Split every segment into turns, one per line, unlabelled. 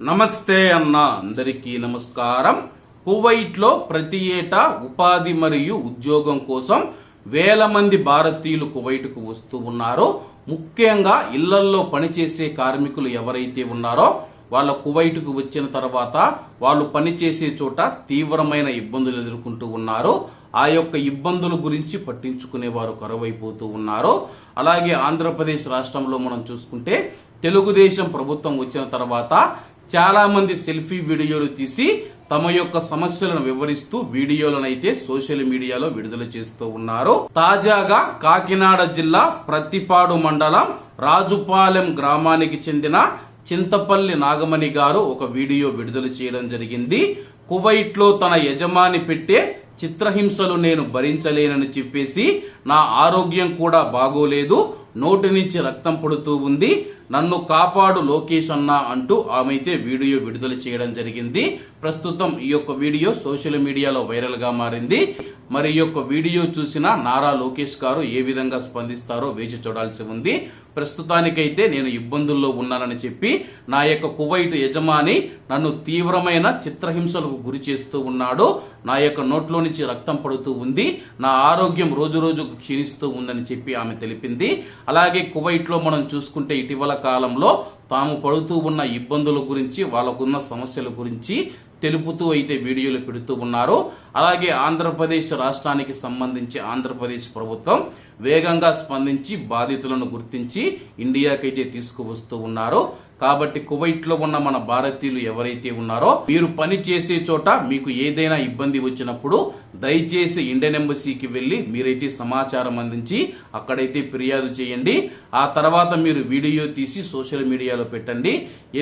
నమస్తే అన్న అందరికీ నమస్కారం. కువైట్లో ప్రతి ఏటా ఉపాధి మరియు ఉద్యోగం కోసం వేల మంది భారతీయులు కువైట్కు వస్తూ ఉన్నారు. ముఖ్యంగా ఇళ్ళల్లో పనిచేసే కార్మికులు ఎవరైతే ఉన్నారో వాళ్ళ కువైట్కు వచ్చిన తర్వాత వాళ్ళు పనిచేసే చోట తీవ్రమైన ఇబ్బందులు ఎదుర్కొంటూ ఉన్నారు. ఆ యొక్క ఇబ్బందుల గురించి పట్టించుకునే వారు కరువైపోతూ ఉన్నారు. అలాగే ఆంధ్రప్రదేశ్ రాష్ట్రంలో మనం చూసుకుంటే తెలుగుదేశం ప్రభుత్వం వచ్చిన తర్వాత చాలా మంది సెల్ఫీ వీడియోలు తీసి తమ యొక్క సమస్యలను వివరిస్తూ వీడియోలను అయితే సోషల్ మీడియాలో విడుదల చేస్తూ ఉన్నారు. తాజాగా కాకినాడ జిల్లా ప్రతిపాడు మండలం రాజుపాలెం గ్రామానికి చెందిన చింతపల్లి నాగమణి గారు ఒక వీడియో విడుదల చేయడం జరిగింది. కువైట్లో తన యజమాని పెట్టే చిత్రహింసలు నేను భరించలేనని చెప్పేసి నా ఆరోగ్యం కూడా బాగోలేదు. నోటి నుంచి రక్తం పడుతూ ఉంది. నన్ను కాపాడు లోకేష్ అన్న అంటూ ఆమె అయితే వీడియో విడుదల చేయడం జరిగింది. ప్రస్తుతం ఈ యొక్క వీడియో సోషల్ మీడియాలో వైరల్గా మారింది. మరి ఈ యొక్క వీడియో చూసిన నారా లోకేష్ గారు ఏ విధంగా స్పందిస్తారో వేచి చూడాల్సి ఉంది. ప్రస్తుతానికైతే నేను ఇబ్బందుల్లో ఉన్నానని చెప్పి నా యొక్క కువైట్ యజమాని నన్ను తీవ్రమైన చిత్రహింసలకు గురి చేస్తూ ఉన్నాడు. నా యొక్క నోట్లో నుంచి రక్తం పడుతూ ఉంది. నా ఆరోగ్యం రోజు రోజుకు క్షీణిస్తూ ఉందని చెప్పి ఆమె తెలిపింది. అలాగే కువైట్లో మనం చూసుకుంటే ఇటీవల కాలంలో తాము పడుతూ ఉన్న ఇబ్బందుల గురించి వాళ్ళకున్న సమస్యల గురించి తెలుపుతూ అయితే వీడియోలు పెడుతూ ఉన్నారు. అలాగే ఆంధ్రప్రదేశ్ రాష్ట్రానికి సంబంధించి ఆంధ్రప్రదేశ్ ప్రభుత్వం వేగంగా స్పందించి బాధితులను గుర్తించి ఇండియాకైతే తీసుకువస్తూ ఉన్నారు. కాబట్టి కువైట్లో ఉన్న మన భారతీయులు ఎవరైతే ఉన్నారో మీరు పని చేసే చోట మీకు ఏదైనా ఇబ్బంది వచ్చినప్పుడు దయచేసి ఇండియన్ ఎంబసీకి వెళ్ళి మీరైతే సమాచారం అందించి అక్కడైతే ఫిర్యాదు చేయండి. ఆ తర్వాత మీరు వీడియో తీసి సోషల్ మీడియాలో పెట్టండి.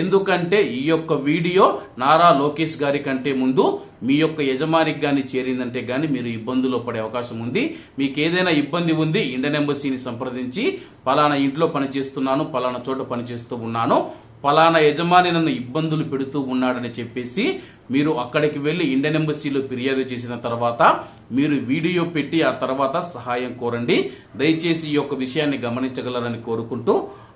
ఎందుకంటే ఈ యొక్క వీడియో నారా లోకేష్ గారి కంటే ముందు మీ యొక్క యజమానికి కానీ చేరిందంటే కానీ మీరు ఇబ్బందుల్లో పడే అవకాశం ఉంది. మీకు ఏదైనా ఇబ్బంది ఉంది ఇండియన్ ఎంబసీని సంప్రదించి పలానా ఇంట్లో పనిచేస్తున్నాను పలానా చోట పనిచేస్తూ ఉన్నాను పలానా యజమాని నన్ను ఇబ్బందులు పెడుతూ ఉన్నాడని చెప్పేసి మీరు అక్కడికి వెళ్ళి ఇండియన్ ఎంబసీలో ఫిర్యాదు చేసిన తర్వాత మీరు వీడియో పెట్టి ఆ తర్వాత సహాయం కోరండి. దయచేసి ఈ యొక్క విషయాన్ని గమనించగలరని కోరుకుంటూ